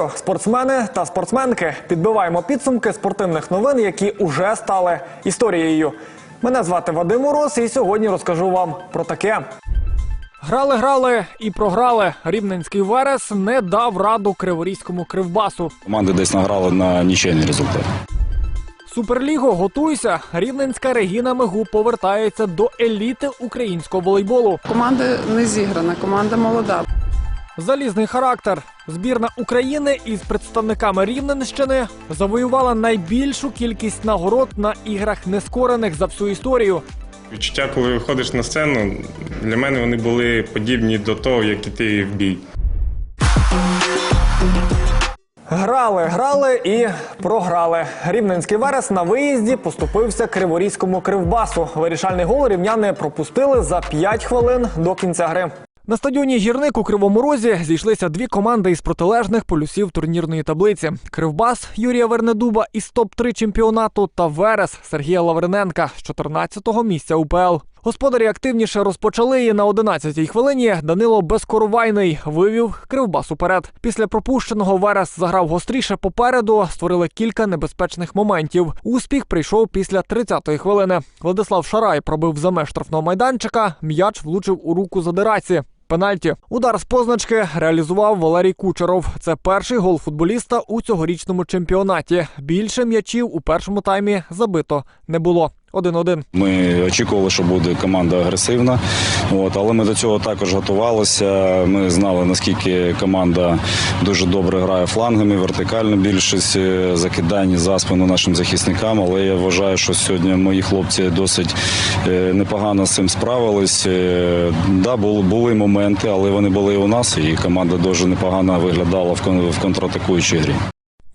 Вітаю, спортсмени та спортсменки. Підбиваємо підсумки спортивних новин, які уже стали історією. Мене звати Вадим Мороз, і сьогодні розкажу вам про таке. Грали, грали і програли. Рівненський Верес не дав раду криворізькому кривбасу. Команди десь награли на нічийний результат. Суперлігу готуйся. Рівненська Регіна Мигу повертається до еліти українського волейболу. Команда не зіграна, команда молода. Залізний характер. Збірна України із представниками Рівненщини завоювала найбільшу кількість нагород на іграх нескорених за всю історію. Відчуття, коли виходиш на сцену, для мене вони були подібні до того, як іти в бій. Грали, грали і програли. Рівненський верес на виїзді поступився криворізькому кривбасу. Вирішальний гол рівняни пропустили за 5 хвилин до кінця гри. На стадіоні гірник у Кривому Розі зійшлися дві команди із протилежних полюсів турнірної таблиці: Кривбас Юрія Вернедуба із топ-3 чемпіонату та Верес Сергія Лавриненка з 14-го місця УПЛ. Господарі активніше розпочали і на 11-й хвилині Данило Безкоровайний вивів Кривбас уперед. Після пропущеного Верес заграв гостріше попереду, створили кілька небезпечних моментів. Успіх прийшов після 30-ї хвилини. Владислав Шарай пробив за меж штрафного майданчика. М'яч влучив у руку задираці. Пенальті. Удар з позначки реалізував Валерій Кучеров. Це перший гол футболіста у цьогорічному чемпіонаті. Більше м'ячів у першому таймі забито не було. 1-1. Ми очікували, що буде команда агресивна, от, але ми до цього також готувалися. Ми знали, наскільки команда дуже добре грає флангами, вертикальна більшість е, закидань за спину нашим захисникам. Але я вважаю, що сьогодні мої хлопці досить е, непогано з цим справились. Е, Да, були, були моменти, але вони були і у нас, і команда дуже непогано виглядала в контратакуючій грі.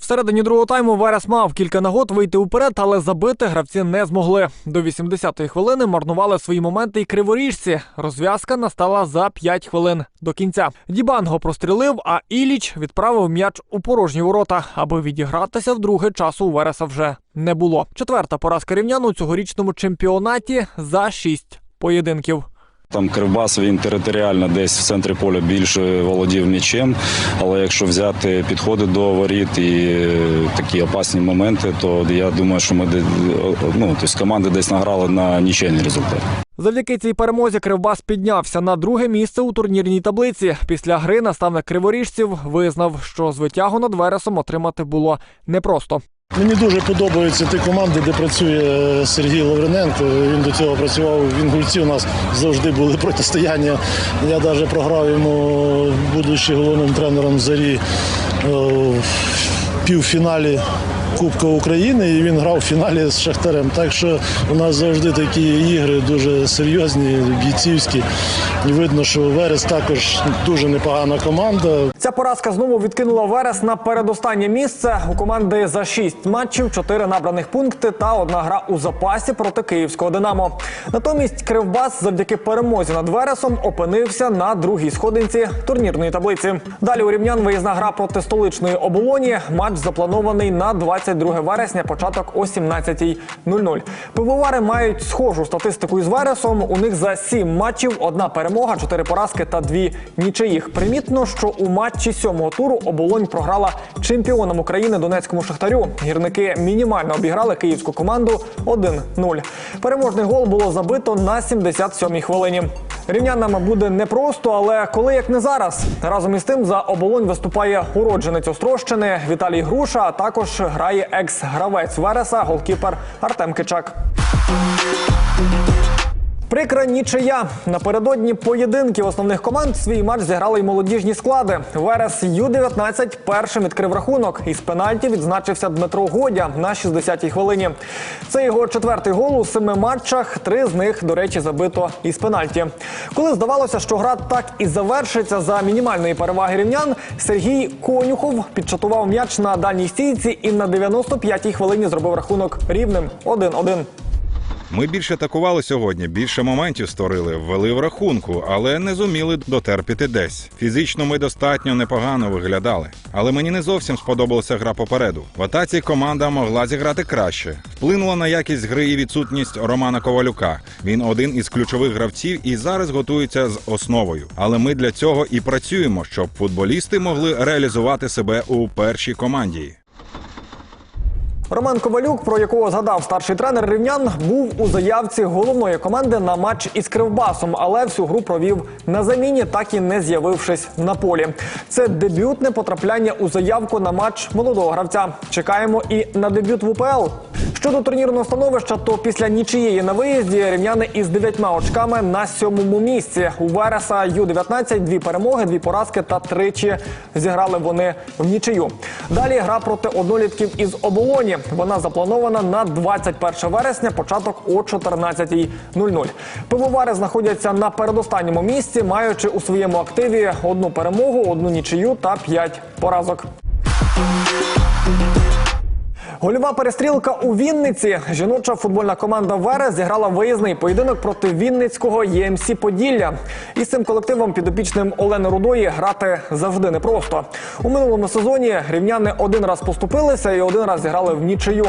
Всередині другого тайму Верес мав кілька нагод вийти уперед, але забити гравці не змогли. До 80-ї хвилини марнували свої моменти і криворіжці. Розв'язка настала за 5 хвилин до кінця. Дібанго прострілив, а Іліч відправив м'яч у порожні ворота, аби відігратися вдруге часу у Вереса вже не було. Четверта поразка рівнян у цьогорічному чемпіонаті за 6 поєдинків. Там Кривбас він територіально десь в центрі поля більше володів м'ячем. Але якщо взяти підходи до воріт і е, такі опасні моменти, то я думаю, що ми ну, тобто команди десь награли на нічийний результат. Завдяки цій перемозі Кривбас піднявся на друге місце у турнірній таблиці. Після гри наставник криворіжців визнав, що звитягу над Вересом отримати було непросто. Мені дуже подобаються ті команди, де працює Сергій Лавриненко. Він до цього працював в Інгульці. У нас завжди були протистояння. Я навіть програв йому, будучи головним тренером зарі е, в півфіналі Кубка України, і він грав в фіналі з Шахтарем. Так що у нас завжди такі ігри дуже серйозні, бійцівські. І видно, що Верес також дуже непогана команда. Ця поразка знову відкинула Верес на передостаннє місце. У команди за 6 матчів, 4 набраних пункти та одна гра у запасі проти київського Динамо. Натомість Кривбас завдяки перемозі над Вересом опинився на другій сходинці турнірної таблиці. Далі у рівнян виїзна гра проти столичної оболоні. Матч запланований на 22 вересня, початок о 17.00. Пивовари мають схожу статистику із Вересом. У них за 7 матчів одна перемога, 4 поразки та 2 нічиїх. Примітно, що у матчі сьомого туру оболонь програла чемпіонам України Донецькому Шахтарю. Гірники мінімально обіграли київську команду 1-0. Переможний гол було забито на 77-й хвилині. Рівнянам буде непросто, але коли як не зараз. Разом із тим за оболонь виступає уродженець Острощини Віталій Груша, а також грає екс-гравець Вереса, голкіпер Артем Кичак. Прикра нічия. Напередодні поєдинків основних команд свій матч зіграли й молодіжні склади. Верес Ю-19 першим відкрив рахунок. Із пенальті відзначився Дмитро Годя на 60-й хвилині. Це його четвертий гол у семи матчах. Три з них, до речі, забито із пенальті. Коли здавалося, що гра так і завершиться за мінімальної переваги рівнян, Сергій Конюхов підчатував м'яч на дальній стійці і на 95-й хвилині зробив рахунок рівним 1-1. Ми більше атакували сьогодні, більше моментів створили, ввели в рахунку, але не зуміли дотерпіти десь. Фізично ми достатньо непогано виглядали. Але мені не зовсім сподобалася гра попереду. В атаці команда могла зіграти краще. Вплинула на якість гри і відсутність Романа Ковалюка. Він один із ключових гравців і зараз готується з основою. Але ми для цього і працюємо, щоб футболісти могли реалізувати себе у першій команді. Роман Ковалюк, про якого згадав старший тренер рівнян, був у заявці головної команди на матч із Кривбасом, але всю гру провів на заміні, так і не з'явившись на полі. Це дебютне потрапляння у заявку на матч молодого гравця. Чекаємо і на дебют в УПЛ. Щодо турнірного становища, то після нічиєї на виїзді рівняни із дев'ятьма очками на сьомому місці. У Вереса Ю-19 дві перемоги, дві поразки та тричі зіграли вони в нічию. Далі гра проти однолітків із оболоні. Вона запланована на 21 вересня, початок о 14.00. Пивовари знаходяться на передостанньому місці, маючи у своєму активі одну перемогу, одну нічию та п'ять поразок. Гольова перестрілка у Вінниці. Жіноча футбольна команда Верес зіграла виїзний поєдинок проти Вінницького ЄМС Поділля. Із цим колективом підопічним Олени Рудої грати завжди непросто. У минулому сезоні рівняни один раз поступилися і один раз зіграли в нічию.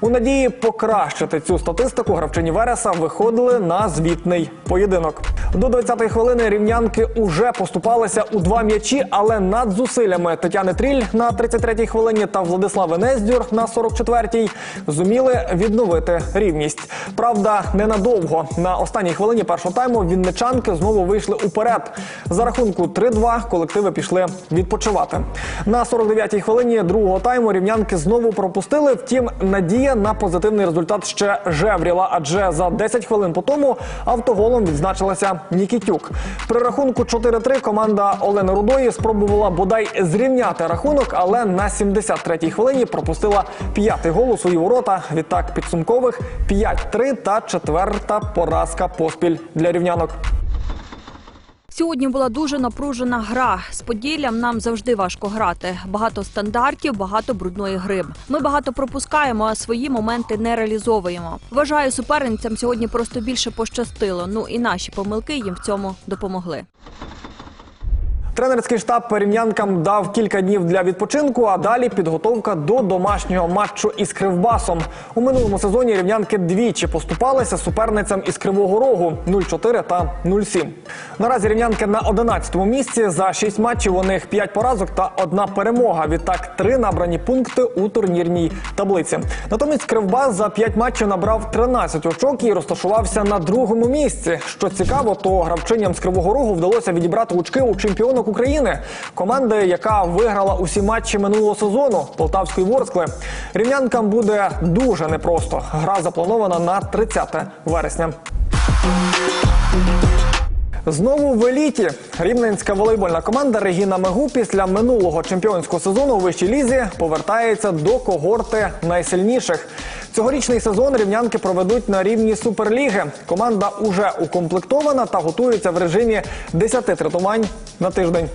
У надії покращити цю статистику гравчині Вереса виходили на звітний поєдинок. До 20-ї хвилини рівнянки уже поступалися у два м'ячі, але над зусиллями Тетяни Тріль на 33-й хвилині та Владислави Нездюр на 44-й зуміли відновити рівність. Правда, ненадовго. На останній хвилині першого тайму вінничанки знову вийшли уперед. За рахунку 3-2 колективи пішли відпочивати. На 49-й хвилині другого тайму рівнянки знову пропустили. Втім, надія на позитивний результат ще жевріла, адже за 10 хвилин по тому автоголом відзначилася Нікітюк. При рахунку 4-3 команда Олени Рудої спробувала бодай зрівняти рахунок, але на 73-й хвилині пропустила п'ятий гол у свої ворота. Відтак підсумкових 5-3 та четверта поразка поспіль для рівнянок. Сьогодні була дуже напружена гра. З Поділлям нам завжди важко грати. Багато стандартів, багато брудної гри. Ми багато пропускаємо, а свої моменти не реалізовуємо. Вважаю, суперницям сьогодні просто більше пощастило. Ну і наші помилки їм в цьому допомогли. Тренерський штаб рівнянкам дав кілька днів для відпочинку, а далі підготовка до домашнього матчу із Кривбасом. У минулому сезоні рівнянки двічі поступалися суперницям із Кривого Рогу 0-4 та 0-7. Наразі рівнянки на 11-му місці. За 6 матчів у них 5 поразок та одна перемога. Відтак три набрані пункти у турнірній таблиці. Натомість Кривбас за 5 матчів набрав 13 очок і розташувався на другому місці. Що цікаво, то гравчиням з Кривого Рогу вдалося відібрати очки у чемпіонок України, команди, яка виграла усі матчі минулого сезону Полтавської Ворскли. Рівнянкам буде дуже непросто. Гра запланована на 30 вересня. Знову в еліті рівненська волейбольна команда Регіна Мегу після минулого чемпіонського сезону у вищій лізі повертається до когорти найсильніших. Цьогорічний сезон рівнянки проведуть на рівні суперліги. Команда уже укомплектована та готується в режимі 10 тренувань на тиждень.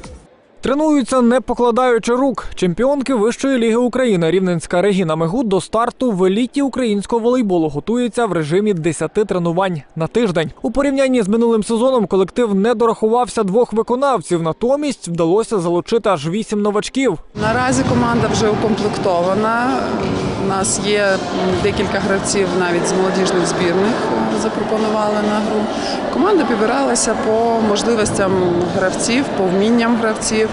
Тренуються не покладаючи рук. Чемпіонки Вищої ліги України Рівненська Регіна Мегут до старту в еліті українського волейболу готується в режимі 10 тренувань на тиждень. У порівнянні з минулим сезоном колектив не дорахувався двох виконавців. Натомість вдалося залучити аж вісім новачків. Наразі команда вже укомплектована. У нас є декілька гравців навіть з молодіжних збірних запропонували на гру. Команда підбиралася по можливостям гравців, по вмінням гравців.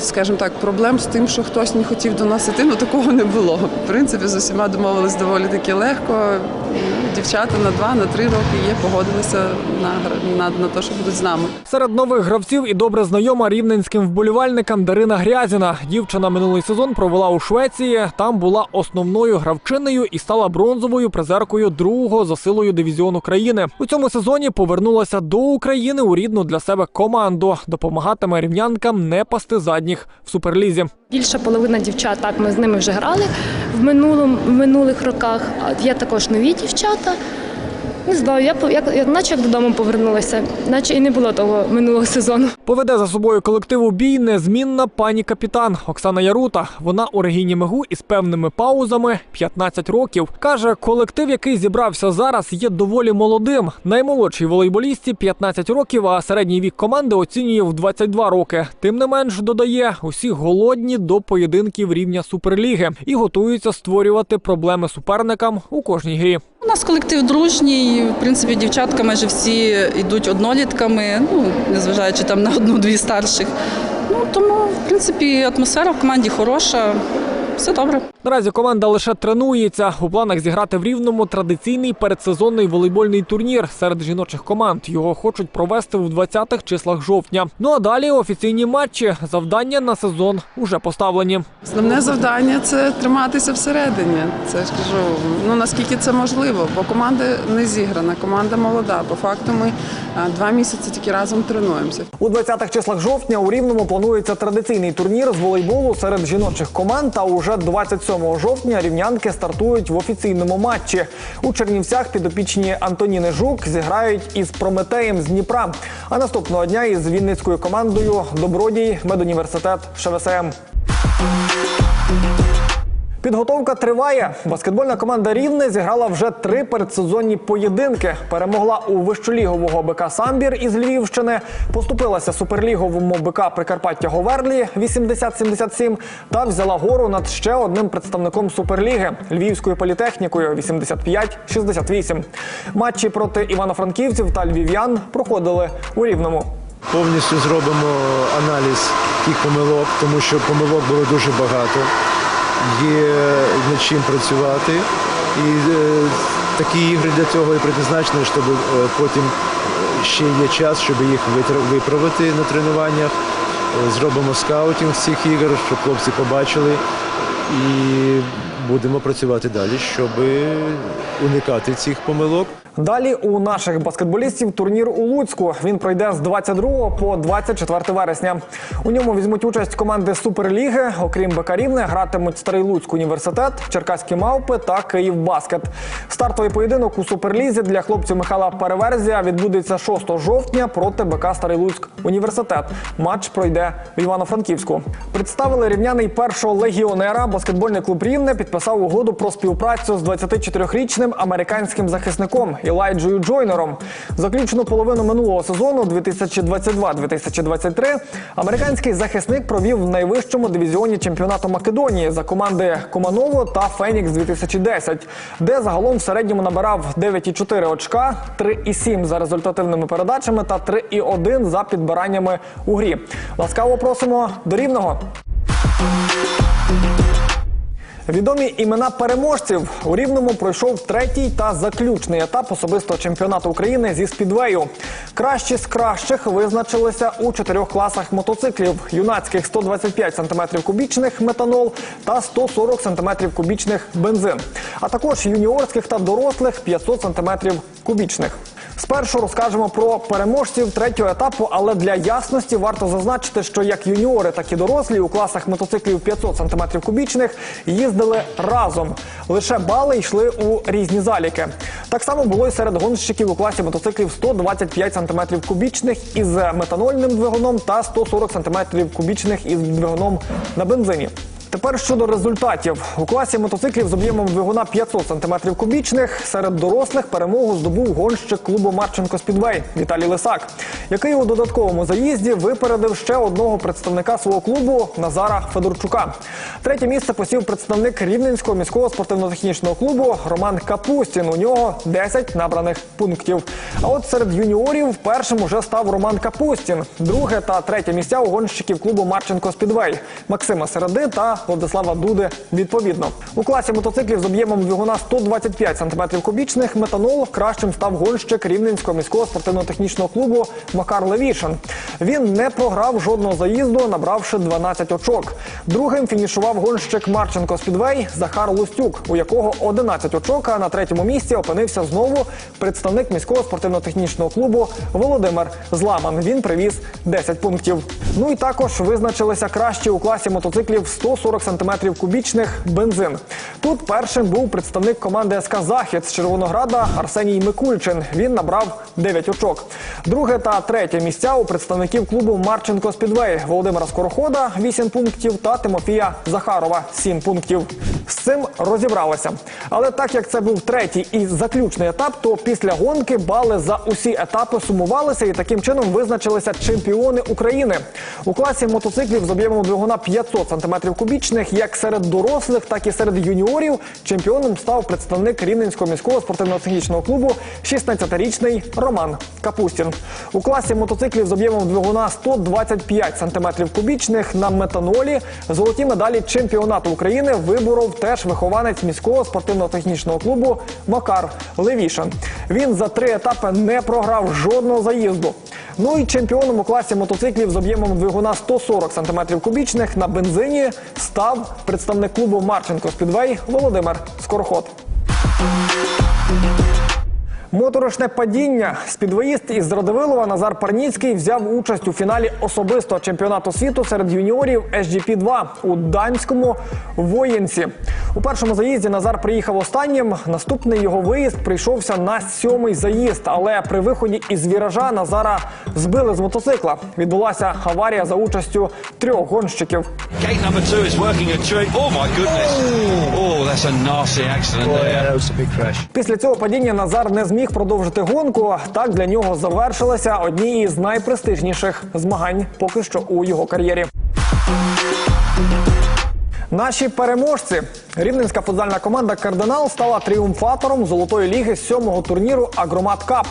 Скажімо так, проблем з тим, що хтось не хотів доносити, ну такого не було. В принципі, з усіма домовились доволі таки легко. Дівчата на два, на три роки є, погодилися на, на, на те, що будуть з нами. Серед нових гравців і добре знайома рівненським вболівальникам Дарина Грязіна. Дівчина минулий сезон провела у Швеції. Там була основною гравчиною і стала бронзовою призеркою другого за силою дивізіону країни. У цьому сезоні повернулася до України у рідну для себе команду. Допомагатиме рівнянкам не пасти задніх в суперлізі. Більша половина дівчат, так ми з ними вже грали в минулому в минулих роках. Є також нові дівчата. Не знаю, я, як, наче додому повернулася, наче і не було того минулого сезону. Поведе за собою колективу бій незмінна пані капітан Оксана Ярута. Вона у Регіні Мегу із певними паузами 15 років. Каже, колектив, який зібрався зараз, є доволі молодим. Наймолодшій волейболісті 15 років, а середній вік команди оцінює в 22 роки. Тим не менш, додає, усі голодні до поєдинків рівня суперліги і готуються створювати проблеми суперникам у кожній грі. У нас колектив дружній. В принципі, дівчатка майже всі йдуть однолітками, ну незважаючи там на одну-дві старших. Ну тому, в принципі, атмосфера в команді хороша, все добре. Наразі команда лише тренується. У планах зіграти в рівному традиційний передсезонний волейбольний турнір серед жіночих команд. Його хочуть провести в 20-х числах жовтня. Ну а далі офіційні матчі. Завдання на сезон уже поставлені. Основне завдання це триматися всередині. Це ж кажу, ну наскільки це можливо, бо команда не зіграна, команда молода. По факту ми а, два місяці тільки разом тренуємося. У 20-х числах жовтня у Рівному планується традиційний турнір з волейболу серед жіночих команд. А уже 27 жовтня рівнянки стартують в офіційному матчі. У Чернівцях підопічні Антоніни Жук зіграють із Прометеєм з Дніпра. А наступного дня із вінницькою командою Добродій медуніверситет ШВСМ. Підготовка триває. Баскетбольна команда Рівне зіграла вже три передсезонні поєдинки. Перемогла у вищолігового БК Самбір із Львівщини, поступилася суперліговому БК Прикарпаття Говерлі 80-77 та взяла гору над ще одним представником суперліги Львівською політехнікою 85-68. Матчі проти івано-франківців та львів'ян проходили у Рівному. повністю зробимо аналіз тих помилок, тому що помилок було дуже багато. Є над чим працювати. І е, такі ігри для цього і призначені, щоб е, потім ще є час, щоб їх виправити на тренуваннях. Е, Зробимо скаутінг цих ігор, щоб хлопці побачили. І будемо працювати далі, щоб уникати цих помилок. Далі у наших баскетболістів турнір у Луцьку. Він пройде з 22 по 24 вересня. У ньому візьмуть участь команди Суперліги. Окрім БК Рівне, гратимуть Старий Луцьк університет, Черкаські мавпи та Київ Баскет. Стартовий поєдинок у Суперлізі для хлопців Михайла Переверзія відбудеться 6 жовтня проти БК Старий Луцьк університет. Матч пройде в Івано-Франківську. Представили рівняний першого легіонера. Баскетбольний клуб Рівне підписав угоду про співпрацю з 24-річним американським захисником Ілайджою Джойнером. Заключену половину минулого сезону 2022-2023 американський захисник провів в найвищому дивізіоні чемпіонату Македонії за команди Команово та Фенікс 2010, де загалом в середньому набирав 9,4 очка, 3,7 за результативними передачами та 3,1 за підбираннями у грі. Ласкаво просимо до рівного. Відомі імена переможців у рівному пройшов третій та заключний етап особистого чемпіонату України зі спідвею. Кращі з кращих визначилися у чотирьох класах мотоциклів: юнацьких 125 см кубічних метанол та 140 см кубічних бензин, а також юніорських та дорослих 500 см кубічних. Спершу розкажемо про переможців третього етапу, але для ясності варто зазначити, що як юніори, так і дорослі у класах мотоциклів 500 см кубічних їздили разом. Лише бали йшли у різні заліки. Так само було і серед гонщиків у класі мотоциклів 125 см кубічних із метанольним двигуном та 140 см кубічних із двигуном на бензині. Тепер щодо результатів у класі мотоциклів з об'ємом двигуна 500 см кубічних серед дорослих перемогу здобув гонщик клубу Марченко Спідвей Віталій Лисак, який у додатковому заїзді випередив ще одного представника свого клубу Назара Федорчука. Третє місце посів представник Рівненського міського спортивно-технічного клубу Роман Капустін. У нього 10 набраних пунктів. А от серед юніорів першим уже став Роман Капустін. Друге та третє місця у гонщиків клубу Марченко Спідвей Максима Середи та Владислава Дуди відповідно. У класі мотоциклів з об'ємом двигуна 125 см кубічних метанол кращим став гонщик Рівненського міського спортивно-технічного клубу Макар Левішин. Він не програв жодного заїзду, набравши 12 очок. Другим фінішував гонщик Марченко Спідвей Захар Лустюк, у якого 11 очок. А на третьому місці опинився знову представник міського спортивно-технічного клубу Володимир Зламан. Він привіз 10 пунктів. Ну і також визначилися кращі у класі мотоциклів 140 140 см кубічних бензин. Тут першим був представник команди СК Захід з Червонограда Арсеній Микульчин. Він набрав 9 очок. Друге та третє місця у представників клубу Марченко Спідвей Володимира Скорохода 8 пунктів та Тимофія Захарова 7 пунктів. З цим розібралися. Але так як це був третій і заключний етап, то після гонки бали за усі етапи сумувалися і таким чином визначилися чемпіони України. У класі мотоциклів з об'ємом двигуна 500 см кубічних, як серед дорослих, так і серед юніорів, чемпіоном став представник Рівненського міського спортивно-технічного клубу 16-річний Роман Капустін. У класі мотоциклів з об'ємом двигуна 125 см кубічних на метанолі золоті медалі чемпіонату України виборов теж вихованець міського спортивно-технічного клубу Макар Левішин. Він за три етапи не програв жодного заїзду. Ну і чемпіоном у класі мотоциклів з об'ємом двигуна 140 см кубічних на бензині став представник клубу Марченко Спідвей Володимир Скороход. Моторошне падіння. Спідвоїст із Радивилова Назар Парніцький взяв участь у фіналі особистого чемпіонату світу серед юніорів SGP-2 у данському воєнці. У першому заїзді Назар приїхав останнім. Наступний його виїзд прийшовся на сьомий заїзд. Але при виході із віража Назара збили з мотоцикла. Відбулася аварія за участю трьох гонщиків. Oh. Oh. Після цього падіння Назар не зміг продовжити гонку. Так для нього завершилися одні із найпрестижніших змагань поки що у його кар'єрі. Наші переможці. Рівненська футзальна команда Кардинал стала тріумфатором золотої ліги сьомого турніру Агромат Кап.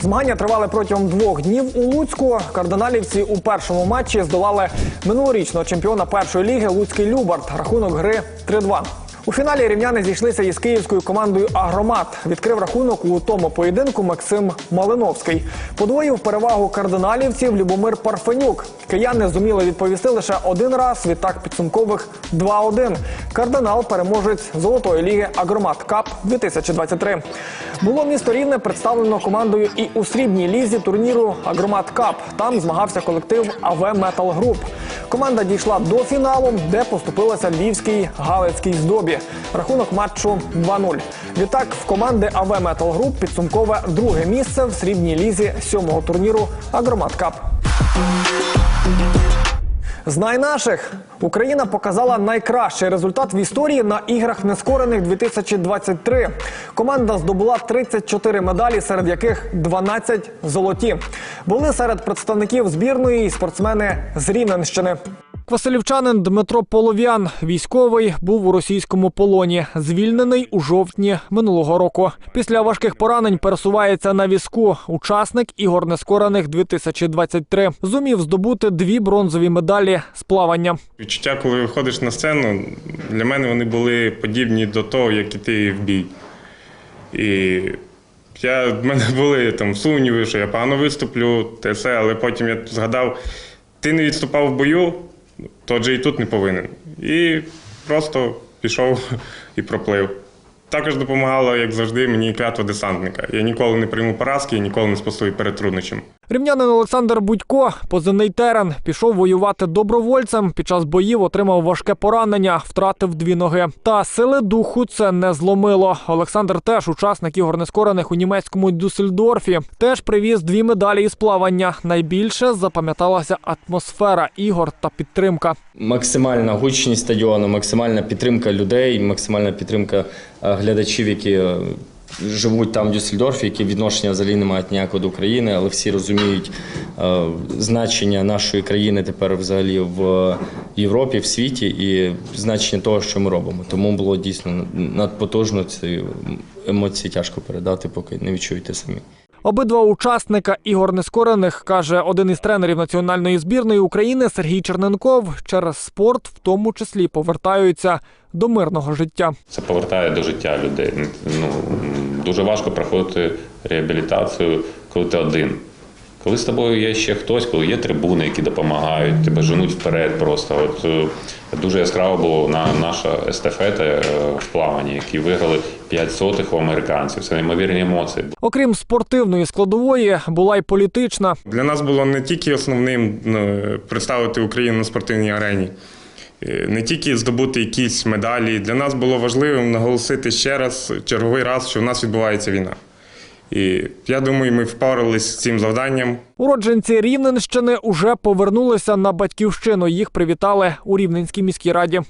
Змагання тривали протягом двох днів у Луцьку. Кардиналівці у першому матчі здолали минулорічного чемпіона першої ліги Луцький Любарт. Рахунок гри 3-2. У фіналі рівняни зійшлися із київською командою Агромат. Відкрив рахунок у тому поєдинку Максим Малиновський. Подвоїв перевагу кардиналівців Любомир Парфенюк. Кияни зуміли відповісти лише один раз. Відтак підсумкових 2-1. Кардинал переможець золотої ліги Агромат Кап 2023. Було місто рівне представлено командою і у срібній лізі турніру Агромат Кап. Там змагався колектив АВ Метал Груп. Команда дійшла до фіналу, де поступилася львівській галицькій здобі. Рахунок матчу 2-0. Відтак в команди АВ Метал Груп підсумкове друге місце в срібній лізі сьомого турніру Агромат Кап. Знай наших Україна показала найкращий результат в історії на іграх нескорених 2023. Команда здобула 34 медалі, серед яких 12 золоті. Були серед представників збірної і спортсмени з Рівненщини. Василівчанин Дмитро Полов'ян, військовий, був у російському полоні, звільнений у жовтні минулого року. Після важких поранень пересувається на візку. Учасник ігор нескорених 2023. Зумів здобути дві бронзові медалі з плавання. Відчуття, коли виходиш на сцену, для мене вони були подібні до того, як іти в бій. І я, в мене були там сумніви, що я погано виступлю, те все, але потім я згадав, ти не відступав в бою, то же і тут не повинен. І просто пішов і проплив. Також допомагала, як завжди, мені клятва десантника. Я ніколи не прийму поразки, я ніколи не спасую перед труднощами. Рівнянин Олександр Будько, позивний терен, пішов воювати добровольцем. Під час боїв отримав важке поранення, втратив дві ноги. Та сили духу це не зломило. Олександр теж учасник ігор нескорених у німецькому Дюссельдорфі. Теж привіз дві медалі із плавання. Найбільше запам'яталася атмосфера ігор та підтримка. Максимальна гучність стадіону, максимальна підтримка людей, максимальна підтримка е, глядачів, які е, живуть там в Дюссельдорфі, які відношення взагалі не мають ніякого до України, але всі розуміють е, значення нашої країни тепер взагалі в Європі, в світі і значення того, що ми робимо. Тому було дійсно надпотужно ці емоції тяжко передати, поки не відчуєте самі. Обидва учасника ігор нескорених каже один із тренерів національної збірної України Сергій Черненков. Через спорт, в тому числі, повертаються до мирного життя. Це повертає до життя людей. Ну дуже важко проходити реабілітацію, коли ти один. Коли з тобою є ще хтось, коли є трибуни, які допомагають, тебе женуть вперед просто. От е, дуже яскраво було на наша естафета е, в плаванні, які виграли 5 сотих у американців. Це неймовірні емоції. Окрім спортивної складової, була й політична. Для нас було не тільки основним ну, представити Україну на спортивній арені е, не тільки здобути якісь медалі. Для нас було важливим наголосити ще раз, черговий раз, що в нас відбувається війна. І я думаю, ми впоралися з цим завданням. Уродженці Рівненщини уже повернулися на батьківщину. Їх привітали у Рівненській міській раді.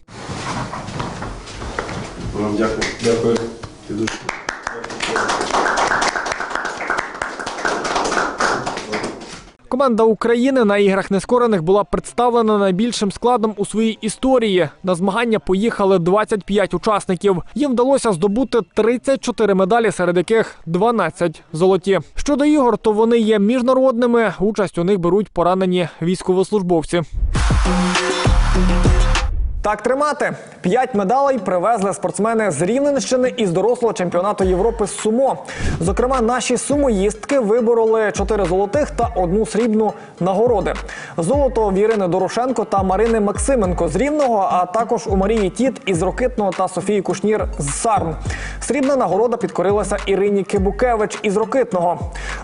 Команда України на іграх нескорених була представлена найбільшим складом у своїй історії. На змагання поїхали 25 учасників. Їм вдалося здобути 34 медалі, серед яких 12 золоті. Щодо ігор, то вони є міжнародними. Участь у них беруть поранені військовослужбовці. Так тримати. П'ять медалей привезли спортсмени з Рівненщини із дорослого чемпіонату Європи з сумо. Зокрема, наші сумоїстки вибороли чотири золотих та одну срібну нагороди. Золото в Ірини Дорошенко та Марини Максименко з Рівного, а також у Марії Тіт із Рокитного та Софії Кушнір з Сарн. Срібна нагорода підкорилася Ірині Кибукевич із Рокитного.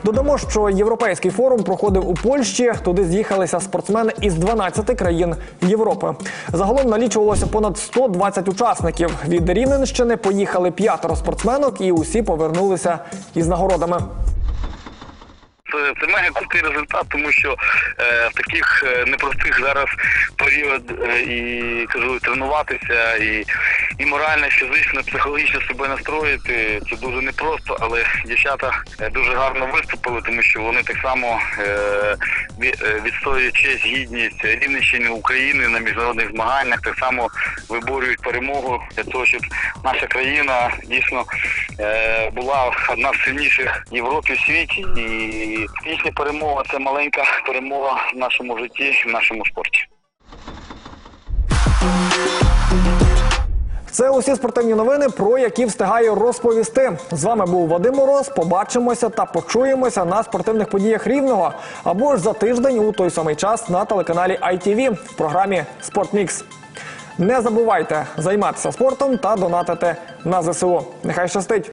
Додамо, що європейський форум проходив у Польщі. Туди з'їхалися спортсмени із 12 країн Європи. Загалом налічувалося понад 120 учасників. Від Рівненщини поїхали п'ятеро спортсменок, і усі повернулися із нагородами. Це, це мега крутий результат, тому що е, в таких е, непростих зараз період е, і кажу, тренуватися і, і морально, фізично, психологічно себе настроїти. Це дуже непросто, але дівчата е, дуже гарно виступили, тому що вони так само е, е, відстоюють честь, гідність Рівненщини України на міжнародних змаганнях. Так само виборюють перемогу для того, щоб наша країна дійсно е, була одна з сильніших в Європі в світі. Їхня перемога це маленька перемога в нашому житті, в нашому спорті. Це усі спортивні новини, про які встигаю розповісти. З вами був Вадим Мороз. Побачимося та почуємося на спортивних подіях рівного або ж за тиждень у той самий час на телеканалі ITV в програмі Спортмікс. Не забувайте займатися спортом та донатити на ЗСУ. Нехай щастить!